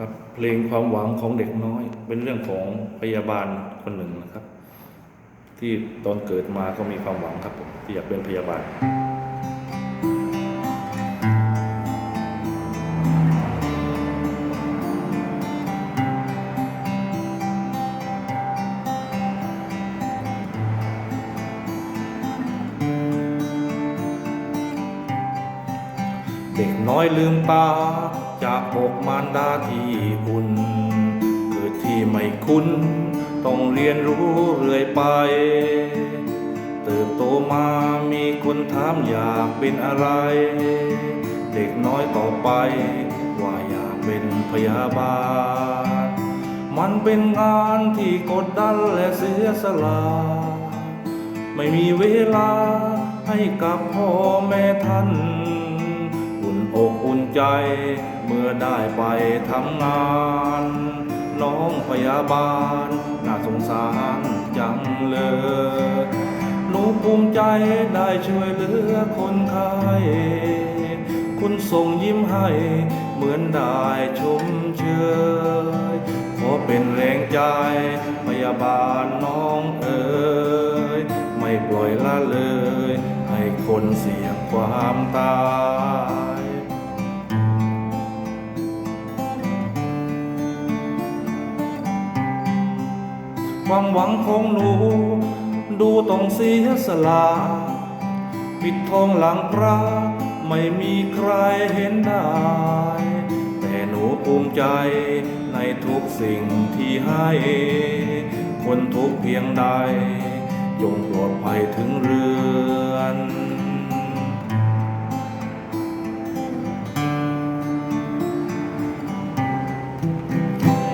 ครับเพลงความหวังของเด็กน้อย เป็นเรื่องของพยาบาลคนหนึ่งนะครับ ที่ตอนเกิดมาก็มีความหวังครับผมที่อยากเป็นพยาบาลเด็กน้อยลืมตา จากอกมารดาที่อุ่น เกิดที่ไม่คุ้น ต้องเรียนรู้เรื่อยไป เติบโตมามีคนถามอยากเป็นอะไร เด็กน้อยต่อไป ว่าอยากเป็นพยาบาล มันเป็นงานที่กดดันและเสียสละไม่มีเวลาให้กับพ่อแม่ท่านอุ่นอกอุ่น ใจเมื่อได้ไปทำงาน น้องพยาบาล น่าสงสารจังเลยหนูภูมิใจได้ช่วยเหลือคนไข้คุณส่งยิ้มให้เหมือนได้ชมเชยขอเป็นแรงใจพยาบาลน้องเอ๋ยไม่ปล่อยละเลย ให้คนเสี่ยงความตาย ความหวังของหนู ดูต้องเสียสละ ปิดทองหลังพระไม่มีใครเห็นได้ แต่หนูภูมิใจในทุกสิ่งที่ให้ คนทุกเพียงใด ยงปลอดภัยถึงเรือ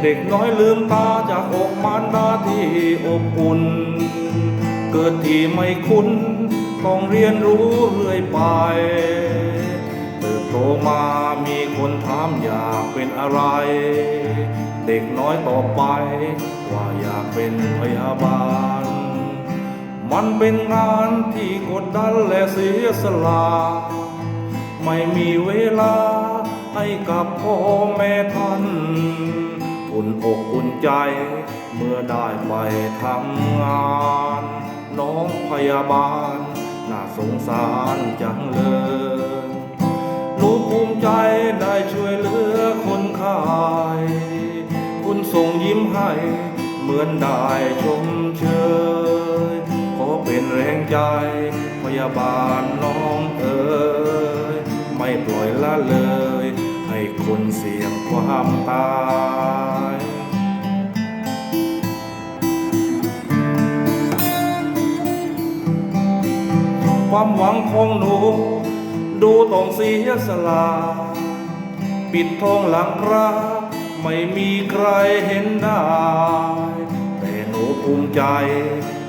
เด็กน้อยลืมตาจากอกมารดาที่อบอุ่น เกิดที่ไม่คุ้นต้องเรียนรู้เรื่อยไปเติบโตมามีคนถามอยากเป็นอะไร เด็กน้อยต่อไป ว่าอยากเป็นพยาบาล มันเป็นงานที่กดดันและเสียสละไม่มีเวลาให้กับพ่อแม่ท่าน อุ่นอกอุ่นใจ เมื่อได้ไปทำงาน น้องพยาบาล น่าสงสารจังเลยหนูภูมิใจได้ช่วยเหลือคนไข้คุณส่งยิ้มให้เหมือนได้ชมเชยขอเป็นแรงใจ พยาบาลน้องเอ๋ยไม่ปล่อยละเลย ให้คนเสี่ยงความตาย ความหวังของหนู ดูต้องเสียสละ ปิดทองหลังพระไม่มีใครเห็นได้ แต่หนูภูมิใจ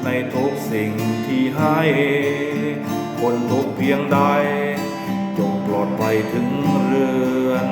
ในทุกสิ่งที่ให้ คนทุกเพียงใด จงปลอดภัยถึงเรือน